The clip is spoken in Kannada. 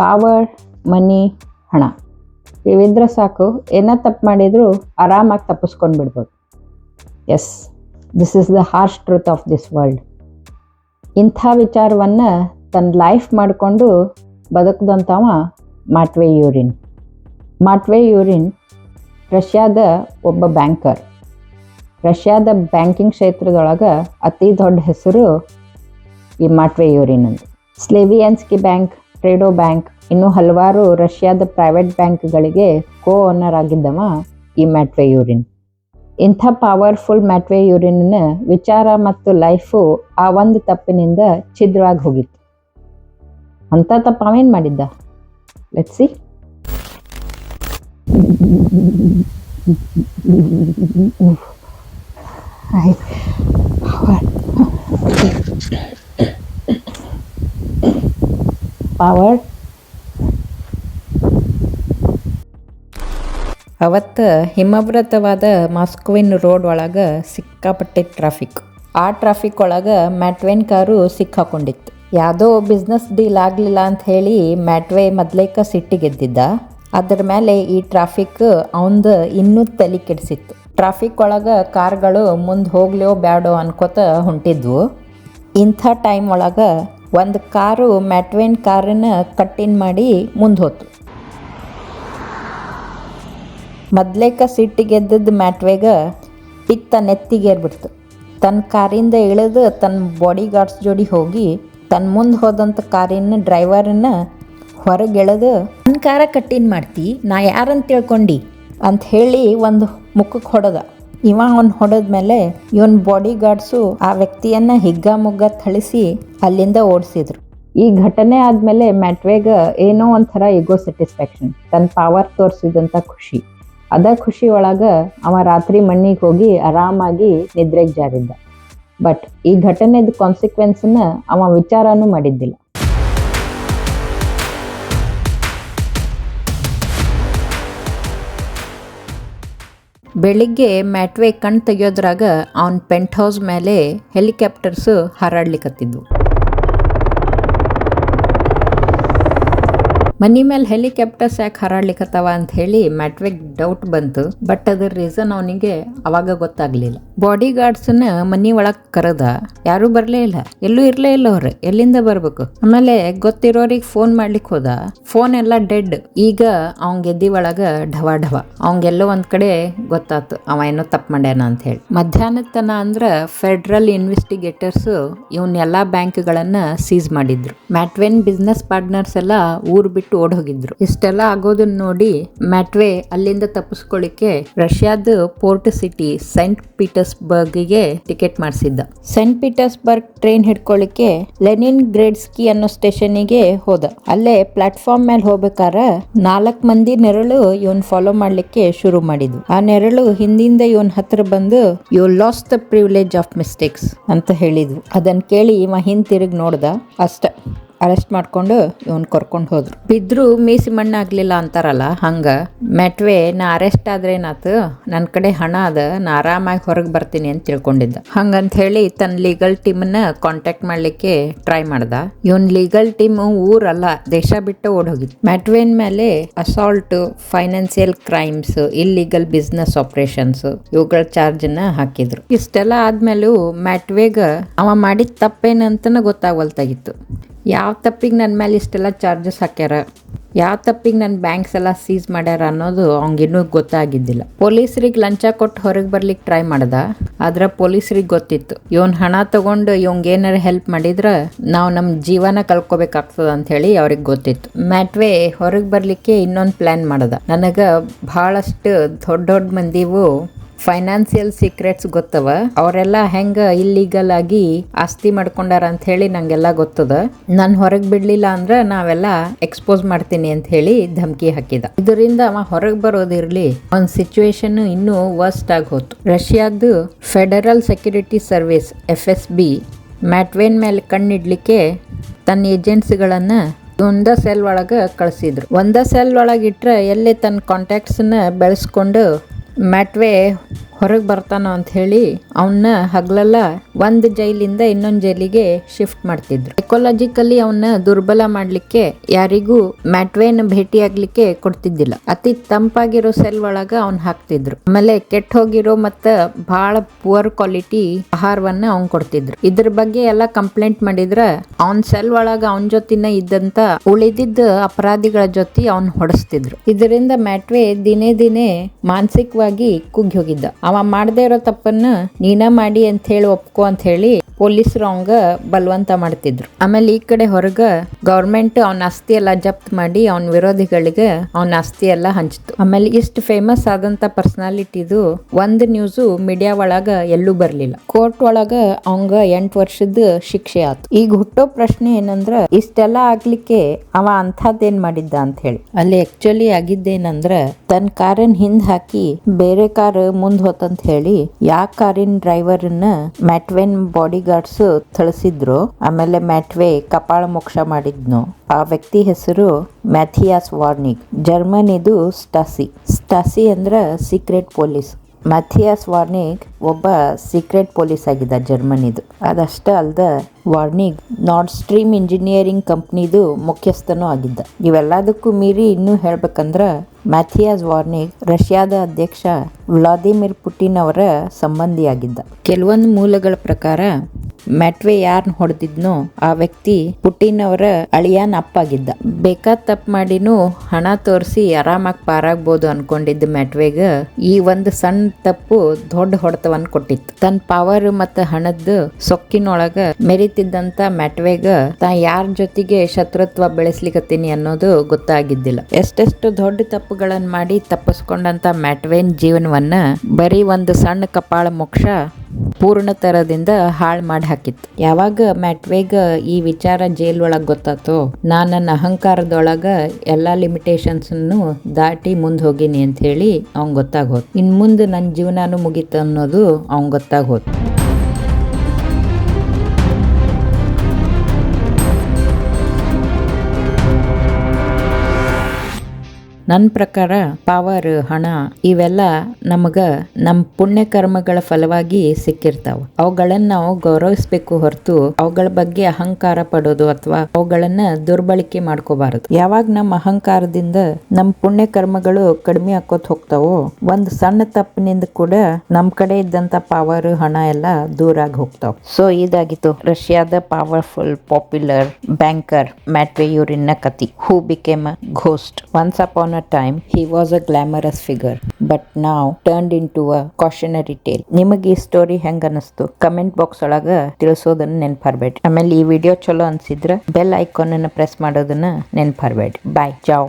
ಪವರ್ ಮನಿ ಹಣ. ಇವಿದ್ರೆ ಸಾಕು, ಏನ ತಪ್ಪು ಮಾಡಿದರೂ ಆರಾಮಾಗಿ ತಪ್ಪಿಸ್ಕೊಂಡು ಬಿಡ್ಬೋದು. Yes this is the harsh truth of this world ಇಂಥ ವಿಚಾರವನ್ನು ತನ್ನ ಲೈಫ್ ಮಾಡಿಕೊಂಡು ಬದುಕಿದಂಥವ ಮಾಟ್ವೆ ಯೂರಿನ್. ಮಾಟ್ವೆ ಯೂರಿನ್ ರಷ್ಯಾದ ಒಬ್ಬ ಬ್ಯಾಂಕರ್ ರಷ್ಯಾದ ಬ್ಯಾಂಕಿಂಗ್ ಕ್ಷೇತ್ರದೊಳಗೆ ಅತಿ ದೊಡ್ಡ ಹೆಸರು ಈ ಮಾಟ್ವೆ ಯೂರಿನ್ ಅಂತ ಸ್ಲೇವಿಯನ್ಸ್ಕಿ ಬ್ಯಾಂಕ್ ಟ್ರೇಡೋ ಬ್ಯಾಂಕ್ ಇನ್ನೂ ಹಲವಾರು ರಷ್ಯಾದ ಪ್ರೈವೇಟ್ ಬ್ಯಾಂಕ್ಗಳಿಗೆ ಕೋ ಓನರ್ ಆಗಿದ್ದವ ಈ ಮ್ಯಾಟ್ವೆ ಯೂರಿನ್. ಇಂಥ ಪವರ್ಫುಲ್ ಮ್ಯಾಟ್ವೆ ಯೂರಿನ್ನ ವಿಚಾರ ಮತ್ತು ಲೈಫು ಆ ಒಂದು ತಪ್ಪಿನಿಂದ ಛಿದ್ರವಾಗಿ ಹೋಗಿತ್ತು. ಅಂಥ ತಪ್ಪ ಅವೇನು ಮಾಡಿದ್ದ? ಲೆಟ್ಸಿ ಪವರ್ ಅವತ್ತು ಹಿಮವ್ರತವಾದ ಮಾಸ್ಕೋವಿನ್ ರೋಡ್ ಒಳಗೆ ಸಿಕ್ಕಾಪಟ್ಟೆ ಟ್ರಾಫಿಕ್ ಆ ಟ್ರಾಫಿಕ್ ಒಳಗೆ ಮ್ಯಾಟ್ವೇನ್ ಕಾರು ಸಿಕ್ಕಾಕೊಂಡಿತ್ತು. ಯಾವುದೋ ಬಿಸ್ನೆಸ್ ಡೀಲ್ ಆಗಲಿಲ್ಲ ಅಂತ ಹೇಳಿ ಮ್ಯಾಟ್ವೆ ಮೊದ್ಲೇಕ ಸಿಟ್ಟಿಗೆದ್ದಿದ್ದ ಅದ್ರ ಮೇಲೆ ಈ ಟ್ರಾಫಿಕ್ ಅವಂದು ಇನ್ನೂ ತಲೆ ಕೆಡಿಸಿತ್ತು. ಟ್ರಾಫಿಕ್ ಒಳಗೆ ಕಾರ್ಗಳು ಮುಂದೆ ಹೋಗ್ಲೋ ಬ್ಯಾಡೋ ಅನ್ಕೋತ ಹೊಂಟಿದ್ವು. ಇಂಥ ಟೈಮ್ ಒಳಗೆ ಒಂದು ಕಾರು ಮ್ಯಾಟ್ವೇನ್ ಕಾರನ್ನ ಕಟ್ಟಿನ್ ಮಾಡಿ ಮುಂದೆ ಹೋತು. ಮೊದ್ಲೇಕ ಸಿಟ್ಟಿಗೆದ್ದದ್ದು ಮ್ಯಾಟ್ವೇಗ ಪಿತ್ತ ನೆತ್ತಿಗೇರ್ಬಿಡ್ತು ತನ್ನ ಕಾರಿಂದ ಇಳಿದು ತನ್ನ ಬಾಡಿ ಗಾರ್ಡ್ಸ್ ಜೋಡಿ ಹೋಗಿ ತನ್ನ ಮುಂದೆ ಹೋದಂಥ ಕಾರಿನ ಡ್ರೈವರನ್ನ ಹೊರಗೆ ಎಳೆದು ನನ್ನ ಕಾರ ಕಟ್ಟಿನ್ ಮಾಡ್ತಿ, ನಾ ಯಾರಂತ ತಿಳ್ಕೊಂಡು? ಅಂತ ಹೇಳಿ ಒಂದು ಮುಖಕ್ಕೆ ಹೊಡೆದ. ಇವ ಅವ್ನ ಹೊಡೆದ ಮೇಲೆ ಇವನ್ ಬಾಡಿ ಗಾರ್ಡ್ಸು ಆ ವ್ಯಕ್ತಿಯನ್ನ ಹಿಗ್ಗ ಮುಗ್ಗ ಥಳಿಸಿ ಅಲ್ಲಿಂದ ಓಡಿಸಿದ್ರು. ಈ ಘಟನೆ ಆದಮೇಲೆ ಮ್ಯಾಟ್ವೇಗ ಏನೋ ಒಂಥರ ಎಗೋ ಸ್ಯಾಟಿಸ್ಫ್ಯಾಕ್ಷನ್ ತನ್ನ ಪವರ್ ತೋರಿಸಿದಂಥ ಖುಷಿ. ಅದ ಖುಷಿ ಒಳಗ ಅವ ರಾತ್ರಿ ಮಣ್ಣಿಗೆ ಹೋಗಿ ಆರಾಮಾಗಿ ನಿದ್ರೆಗೆ ಜಾರಿದ್ದ. ಬಟ್ ಈ ಘಟನೆದ ಕಾನ್ಸಿಕ್ವೆನ್ಸನ್ನ ಅವ ವಿಚಾರನೂ ಮಾಡಿದ್ದಿಲ್ಲ. ಬೆಳಿಗ್ಗೆ ಮ್ಯಾಟ್ವೆ ಕಣ್ ತೆಗಿಯೋದ್ರಾಗ ಅವನ ಪೆಂಟ್ ಹೌಸ್ ಮೇಲೆ ಹೆಲಿಕಾಪ್ಟರ್ಸ್ ಹಾರಾಡ್ಲಿಕತ್ತಿದ್ವು. ಮನಿ ಮೇಲೆ ಹೆಲಿಕಾಪ್ಟರ್ಸ್ ಯಾಕೆ ಹರಾಡ್ಲಿಕ್ಕತ್ತವ ಅಂತ ಹೇಳಿ ಮ್ಯಾಟ್ವೆಗ್ ಡೌಟ್ ಬಂತು. ಬಟ್ ಅದ್ರ ರೀಸನ್ ಅವನಿಗೆ ಅವಾಗ ಗೊತ್ತಾಗ್ಲಿಲ್ಲ. ಬಾಡಿ ಗಾರ್ಡ್ಸ್ನ ಮನಿ ಒಳಗ್ ಕರೆದ. ಯಾರು ಬರ್ಲೇ ಇಲ್ಲ. ಎಲ್ಲೂ ಇರ್ಲೇ ಇಲ್ಲ ಅವ್ರು. ಎಲ್ಲಿಂದ ಬರ್ಬೇಕು? ಆಮೇಲೆ ಗೊತ್ತಿರೋರಿಗೆ ಫೋನ್ ಮಾಡ್ಲಿಕ್ಕೆ ಹೋದ. ಫೋನ್ ಎಲ್ಲ ಡೆಡ್. ಈಗ ಅವ್ನ್ ಗೆದ್ದಿ ಒಳಗ ಢವ ಢವ. ಅವಂಗೆಲ್ಲೋ ಒಂದ್ ಕಡೆ ಗೊತ್ತಾತು. ಅವ ಏನೋ ತಪ್ಪು ಮಾಡ್ಯಾನ ಅಂತ ಹೇಳಿ. ಮಧ್ಯಾಹ್ನದ ತನ ಅಂದ್ರ ಫೆಡರಲ್ ಇನ್ವೆಸ್ಟಿಗೇಟರ್ಸ್ ಇವನ್ ಎಲ್ಲಾ ಬ್ಯಾಂಕ್ಗಳನ್ನ ಸೀಸ್ ಮಾಡಿದ್ರು. ಮ್ಯಾಟ್ವೆನ್ ಬಿಸ್ನೆಸ್ ಪಾರ್ಟ್ನರ್ಸ್ ಎಲ್ಲ ಊರ್ ಬಿಟ್ಟು ಓಡ್ ಹೋಗಿದ್ರು ಇಷ್ಟೆಲ್ಲ ಆಗೋದನ್ನ ನೋಡಿ ಮ್ಯಾಟ್ವೆ ಅಲ್ಲಿಂದ ತಪ್ಪಿಸ್ಕೊಳ್ಳಿಕ್ಕೆ ರಷ್ಯಾದ ಪೋರ್ಟ್ ಸಿಟಿ ಸೈಂಟ್ ಪೀಟರ್ಸ್ಬರ್ಗ್ಗೆ ಟಿಕೆಟ್ ಮಾಡಿಸಿದ್ದ. ಸೈಂಟ್ ಪೀಟರ್ಸ್ಬರ್ಗ್ ಟ್ರೈನ್ ಹಿಡ್ಕೊಳ್ಳಿಕ್ಕೆ ಲೆನಿನ್ ಗ್ರೇಡ್ಸ್ಕಿ ಅನ್ನೋ ಸ್ಟೇಷನ್ಗೆ ಹೋದ. ಅಲ್ಲೇ ಪ್ಲಾಟ್ಫಾರ್ಮ್ ಮೇಲೆ ಹೋಗ್ಬೇಕಾರ ನಾಲ್ಕ್ ಮಂದಿ ನೆರಳು ಇವನ್ ಫಾಲೋ ಮಾಡ್ಲಿಕ್ಕೆ ಶುರು ಮಾಡಿದ್ವು. ಆ ನೆರಳು ಹಿಂದಿಂದ ಇವನ್ ಹತ್ರ ಬಂದು, you lose the privilege of mistakes ಅಂತ ಹೇಳಿದ್ವು. ಅದನ್ನ ಕೇಳಿ ಇವ ಹಿಂದಿರುಗಿ ನೋಡ್ದ ಅಷ್ಟ. ಅರೆಸ್ಟ್ ಮಾಡ್ಕೊಂಡು ಇವನ್ ಕರ್ಕೊಂಡು ಹೋದ್ರು. ಬಿದ್ರು ಮೀಸಿ ಮಣ್ಣಾಗಲಿಲ್ಲ ಅಂತಾರಲ್ಲ, ಹಂಗೆ. ಮೆಟ್ವೆ, ನಾ ಅರೆಸ್ಟ್ ಆದ್ರೆ ಏನಾತು? ನನ್ನ ಕಡೆ ಹಣ ಅದ, ನಾ ಆರಾಮಾಗಿ ಹೊರಗೆ ಬರ್ತೀನಿ ಅಂತ ತಿಳ್ಕೊಂಡಿದ್ದ. ಹಂಗಂತ ಹೇಳಿ ತನ್ನ ಲೀಗಲ್ ಟೀಮನ್ನ ಕಾಂಟ್ಯಾಕ್ಟ್ ಮಾಡ್ಲಿಕ್ಕೆ ಟ್ರೈ ಮಾಡ್ದ. ಇವನ್ ಲೀಗಲ್ ಟೀಮ್ ಊರಲ್ಲ, ದೇಶ ಬಿಟ್ಟು ಓಡ್ ಹೋಗಿತ್ತು ಮ್ಯಾಟ್ವೇನ್ ಮೇಲೆ assault financial crimes illegal business operations ಇವುಗಳ ಚಾರ್ಜನ್ನ ಹಾಕಿದ್ರು. ಇಷ್ಟೆಲ್ಲ ಆದ್ಮೇಲೂ ಮ್ಯಾಟ್ವೇಗ ಅವ ಮಾಡಿದ ತಪ್ಪೇನಂತನ ಗೊತ್ತಾಗವಲ್ತಾಗಿತ್ತು. ಯಾವ ತಪ್ಪಿಗೆ ನನ್ನ ಮೇಲೆ ಇಷ್ಟೆಲ್ಲ ಚಾರ್ಜಸ್ ಹಾಕ್ಯಾರ? ಯಾವ ತಪ್ಪಿಗೆ ನನ್ನ ಬ್ಯಾಂಕ್ಸ್ ಎಲ್ಲ ಸೀಸ್ ಮಾಡ್ಯಾರ ಅನ್ನೋದು ಅವ್ನಿಗಿನ್ನೂ ಗೊತ್ತಾಗಿದ್ದಿಲ್ಲ. ಪೊಲೀಸರಿಗೆ ಲಂಚ ಕೊಟ್ಟು ಹೊರಗೆ ಬರ್ಲಿಕ್ಕೆ ಟ್ರೈ ಮಾಡ್ದ. ಆದ್ರೆ ಪೊಲೀಸರಿಗೆ ಗೊತ್ತಿತ್ತು. ಇವನ್ ಹಣ ತಗೊಂಡು ಇವಂಗೆ ಏನಾರ ಹೆಲ್ಪ್ ಮಾಡಿದ್ರ ನಾವು ನಮ್ಮ ಜೀವನ ಕಳ್ಕೊಬೇಕಾಗ್ತದ ಅಂತ ಹೇಳಿ ಅವ್ರಿಗೆ ಗೊತ್ತಿತ್ತು. ಮ್ಯಾಟ್ವೆ ಹೊರಗೆ ಬರ್ಲಿಕ್ಕೆ ಇನ್ನೊಂದು ಪ್ಲಾನ್ ಮಾಡ್ದ. ನನಗ ಬಹಳಷ್ಟು ದೊಡ್ಡ ದೊಡ್ಡ ಮಂದಿವು ಫೈನಾನ್ಸಿಯಲ್ ಸೀಕ್ರೆಟ್ಸ್ ಗೊತ್ತವ? ಅವರೆಲ್ಲ ಹೆಂಗ ಇಲ್ಲಿಗಲ್ ಆಗಿ ಆಸ್ತಿ ಮಾಡ್ಕೊಂಡಾರ ಅಂತ ಹೇಳಿ ನಂಗೆಲ್ಲ ಗೊತ್ತದ. ನಾನು ಹೊರಗೆ ಬಿಡ್ಲಿಲ್ಲ ಅಂದ್ರ ನಾವೆಲ್ಲ ಎಕ್ಸ್ಪೋಸ್ ಮಾಡ್ತೀನಿ ಅಂತ ಹೇಳಿ ಧಮಕಿ ಹಾಕಿದ. ಇದರಿಂದ ಅವ ಹೊರಗೆ ಬರೋದಿರ್ಲಿ ಒಂದ್ ಸಿಚುವೇಶನ್ ಇನ್ನೂ ವರ್ಸ್ಟ್ ಆಗಿ ಹೋತು. ರಷ್ಯಾದ federal security service F S B ಮ್ಯಾಟ್ವೇನ್ ಮೇಲೆ ಕಣ್ಣಿಡ್ಲಿಕ್ಕೆ ತನ್ನ ಏಜೆನ್ಸಿಗಳನ್ನ ಒಂದ ಸೆಲ್ ಒಳಗೆ ಕಳಿಸಿದ್ರು. ಒಂದ ಸೆಲ್ ಒಳಗೆ ಇಟ್ರೆ ಎಲ್ಲಿ ತನ್ನ ಕಾಂಟ್ಯಾಕ್ಟ್ಸನ್ನ ಬೆಳೆಸ್ಕೊಂಡು ಮ್ಯಾಟ್ವೆ ಹೊರಗೆ ಬರ್ತಾನೋ ಅಂತ ಹೇಳಿ ಅವನ್ನ ಹಗಲೆಲ್ಲ ಒಂದ್ ಜೈಲಿಂದ ಇನ್ನೊಂದ್ ಜೈಲಿಗೆ ಶಿಫ್ಟ್ ಮಾಡ್ತಿದ್ರು. ಸೈಕೋಲಾಜಿಕಲಿ ಅವನ್ನ ದುರ್ಬಲ ಮಾಡ್ಲಿಕ್ಕೆ ಯಾರಿಗೂ ಮ್ಯಾಟ್ವೇನ್ ಭೇಟಿ ಆಗ್ಲಿಕ್ಕೆ ಕೊಡ್ತಿದ್ದಿಲ್ಲ. ಅತಿ ತಂಪಾಗಿರೋ ಸೆಲ್ ಒಳಗ ಅವ್ನ್ ಹಾಕ್ತಿದ್ರು. ಆಮೇಲೆ ಕೆಟ್ಟ ಹೋಗಿರೋ ಮತ್ತ ಬಹಳ ಪುವರ್ ಕ್ವಾಲಿಟಿ ಆಹಾರವನ್ನ ಅವ್ನ್ ಕೊಡ್ತಿದ್ರು. ಇದ್ರ ಬಗ್ಗೆ ಎಲ್ಲ ಕಂಪ್ಲೇಂಟ್ ಮಾಡಿದ್ರ ಅವನ್ ಸೆಲ್ ಒಳಗ ಅವನ್ ಜೊತಿನ ಇದ್ದಂತ ಉಳಿದಿದ್ದ ಅಪರಾಧಿಗಳ ಜೊತೆ ಅವ್ನ್ ಹೊಡೆಸ್ತಿದ್ರು. ಇದರಿಂದ ಮ್ಯಾಟ್ವೆ ದಿನೇ ದಿನೇ ಮಾನಸಿಕವಾಗಿ ಕುಗ್ಗಿ ಹೋಗಿದ್ದ. ಅವ ಮಾಡದೇ ಇರೋ ತಪ್ಪನ್ನು ನೀನ ಮಾಡಿ ಅಂತ ಹೇಳಿ ಒಪ್ಕೋ ಅಂತ ಹೇಳಿ ಪೊಲೀಸರು ಅವಂಗ ಬಲವಂತ ಮಾಡ್ತಿದ್ರು. ಆಮೇಲೆ ಈ ಕಡೆ ಹೊರಗ ಗೌರ್ಮೆಂಟ್ ಅವನ ಆಸ್ತಿ ಎಲ್ಲ ಜಪ್ತ್ ಮಾಡಿ ಅವನ ವಿರೋಧಿಗಳಿಗೆ ಅವನ ಆಸ್ತಿ ಎಲ್ಲ ಹಂಚಿತು. ಆಮೇಲೆ ಇಷ್ಟು ಫೇಮಸ್ ಆದಂತ ಪರ್ಸನಾಲಿಟಿದು ಒಂದ್ ನ್ಯೂಸು ಮೀಡಿಯಾ ಒಳಗ ಎಲ್ಲೂ ಬರ್ಲಿಲ್ಲ. ಕೋರ್ಟ್ ಒಳಗ ಅವಂಗ ಎಂಟ್ ವರ್ಷದ ಶಿಕ್ಷೆ ಆತು. ಈಗ ಹುಟ್ಟೋ ಪ್ರಶ್ನೆ ಏನಂದ್ರ, ಇಷ್ಟೆಲ್ಲ ಆಗ್ಲಿಕ್ಕೆ ಅವ ಅಂಥದ್ದೇನ್ ಮಾಡಿದ್ದ ಅಂತ ಹೇಳಿ. ಅಲ್ಲಿ ಆಕ್ಚುಲಿ ಆಗಿದ್ದೇನಂದ್ರ ತನ್ನ ಕಾರನ್ ಹಿಂದ್ ಹಾಕಿ ಬೇರೆ ಕಾರ್ ಮುಂದ್ ಹೋತಂತ ಹೇಳಿ ಯಾ ಕಾರಿನ ಡ್ರೈವರ್ನ ಮ್ಯಾಟ್ವೆನ್ ಬಾಡಿ ಗಾರ್ಡ್ಸ್ ಥಳಿಸಿದ್ರು, ಆಮೇಲೆ ಮ್ಯಾಟ್ವೆ ಕಪಾಳ ಮೋಕ್ಷ ಮಾಡಿದ್ನು. ಆ ವ್ಯಕ್ತಿ ಹೆಸರು ಮ್ಯಾಥಿಯಾಸ್ ವಾರ್ನಿಗ್. ಜರ್ಮನಿದು ಸ್ಟಾಸಿ. ಸ್ಟಾಸಿ ಅಂದ್ರ ಸೀಕ್ರೆಟ್ ಪೊಲೀಸ್. ಮ್ಯಾಥಿಯಾಸ್ ವಾರ್ನಿಗ್ ಒಬ್ಬ ಸೀಕ್ರೆಟ್ ಪೊಲೀಸ್ ಆಗಿದ್ದ ಜರ್ಮನಿದು. ಅದಷ್ಟೇ ಅಲ್ದ ವಾರ್ನಿಗ್ ನಾರ್ಡ್ ಸ್ಟ್ರೀಮ್ ಇಂಜಿನಿಯರಿಂಗ್ ಕಂಪ್ನಿದು ಮುಖ್ಯಸ್ಥನೂ ಆಗಿದ್ದ. ಇವೆಲ್ಲದಕ್ಕೂ ಮೀರಿ ಇನ್ನೂ ಹೇಳ್ಬೇಕಂದ್ರ ಮ್ಯಾಥಿಯಾಸ್ ವಾರ್ನಿಗ್ ರಷ್ಯಾದ ಅಧ್ಯಕ್ಷ ವ್ಲಾದಿಮಿರ್ ಪುಟಿನ್ ಅವರ ಸಂಬಂಧಿಯಾಗಿದ್ದ. ಕೆಲವೊಂದು ಮೂಲಗಳ ಪ್ರಕಾರ ಮ್ಯಾಟ್ವೆ ಯಾರನ್ನ ಹೊಡೆದಿದ್ನೋ, ಆ ವ್ಯಕ್ತಿ ಪುಟಿನ್ ಅವರ ಅಳಿಯನ್ ಅಪ್ಪಾಗಿದ್ದ. ಬೇಕಾದ ತಪ್ಪು ಮಾಡಿನೂ ಹಣ ತೋರಿಸಿ ಆರಾಮಾಗಿ ಪಾರಾಗ್ಬೋದು ಅನ್ಕೊಂಡಿದ್ದ ಮ್ಯಾಟ್ವೆಗ ಈ ಒಂದು ಸಣ್ಣ ತಪ್ಪು ದೊಡ್ಡ ಹೊಡೆತವನ್ನ ಕೊಟ್ಟಿತ್ತು. ತನ್ನ ಪವರ್ ಮತ್ತು ಹಣದ ಸೊಕ್ಕಿನೊಳಗ ಮೆರಿತಿದ್ದಂತ ಮ್ಯಾಟ್ವೆಗ ತಾ ಯಾರ ಜೊತೆಗೆ ಶತ್ರುತ್ವ ಬೆಳೆಸ್ಲಿಕತ್ತೀನಿ ಅನ್ನೋದು ಗೊತ್ತಾಗಿದ್ದಿಲ್ಲ. ಎಷ್ಟೆಷ್ಟು ದೊಡ್ಡ ತಪ್ಪುಗಳನ್ನು ಮಾಡಿ ತಪ್ಪಿಸ್ಕೊಂಡಂತ ಮ್ಯಾಟ್ವೇನ್ ಜೀವನವನ್ನ ಬರೀ ಒಂದು ಸಣ್ಣ ಕಪಾಳ ಮೋಕ್ಷ ಪೂರ್ಣ ತರದಿಂದ ಹಾಳು ಮಾಡಿ ಹಾಕಿತ್ತು ಯಾವಾಗ ಮ್ಯಾಟ್ವೇಗ ಈ ವಿಚಾರ ಜೈಲ್ ಒಳಗೆ ಗೊತ್ತಾತೋ, ನಾನು ನನ್ನ ಅಹಂಕಾರದೊಳಗ ಎಲ್ಲ ಲಿಮಿಟೇಷನ್ಸನ್ನು ದಾಟಿ ಮುಂದೆ ಹೋಗಿನಿ ಅಂತ ಹೇಳಿ ಅವ್ನ್ ಗೊತ್ತಾಗೋದು ಇನ್ ಮುಂದೆ ನನ್ನ ಜೀವನಾನು ಮುಗೀತು ಅನ್ನೋದು ಅವ್ನ್ ಗೊತ್ತಾಗೋದು ನನ್ನ ಪ್ರಕಾರ ಪವರ್ ಹಣ ಇವೆಲ್ಲ ನಮಗ ನಮ್ಮ ಪುಣ್ಯ ಕರ್ಮಗಳ ಫಲವಾಗಿ ಸಿಕ್ಕಿರ್ತಾವ. ಅವುಗಳನ್ನ ನಾವು ಗೌರವಿಸಬೇಕು ಹೊರತು ಅವುಗಳ ಬಗ್ಗೆ ಅಹಂಕಾರ ಪಡೋದು ಅಥವಾ ಅವುಗಳನ್ನ ದುರ್ಬಳಕೆ ಮಾಡ್ಕೋಬಾರದು. ಯಾವಾಗ ನಮ್ಮ ಅಹಂಕಾರದಿಂದ ನಮ್ಮ ಪುಣ್ಯ ಕರ್ಮಗಳು ಕಡಿಮೆ ಹಾಕೋತ್ ಹೋಗ್ತಾವೋ, ಒಂದ್ ಸಣ್ಣ ತಪ್ಪಿನಿಂದ ಕೂಡ ನಮ್ ಕಡೆ ಇದ್ದಂತ ಪವರ್ ಹಣ ಎಲ್ಲ ದೂರ ಆಗಿ ಹೋಗ್ತಾವ. ಸೊ ಇದಾಗಿತ್ತು ರಷ್ಯಾದ ಪವರ್ಫುಲ್ ಪಾಪ್ಯುಲರ್ ಬ್ಯಾಂಕರ್ ಮ್ಯಾಟ್ವೆ ಯೂರಿನ್ನ ಕತಿ who became ghost once upon a time he was a glamorous figure, but now turned into a ನಿಮಗೆ ಈ ಸ್ಟೋರಿ ಹೆಂಗ ಅನಿಸ್ತು ಕಮೆಂಟ್ ಬಾಕ್ಸ್ ಒಳಗ ತಿಳಿಸೋದನ್ನ ನೆನ್ಪಾರ್ಬೇಡಿ. ಆಮೇಲೆ ಈ ವಿಡಿಯೋ ಚಲೋ ಅನ್ಸಿದ್ರ ಬೆಲ್ ಐಕಾನ್ ಅನ್ನ ಪ್ರೆಸ್ ಮಾಡೋದನ್ನ ನೆನ್ಪಾರ್ಬೇಡಿ. ಬಾಯ್ ಜಾವ್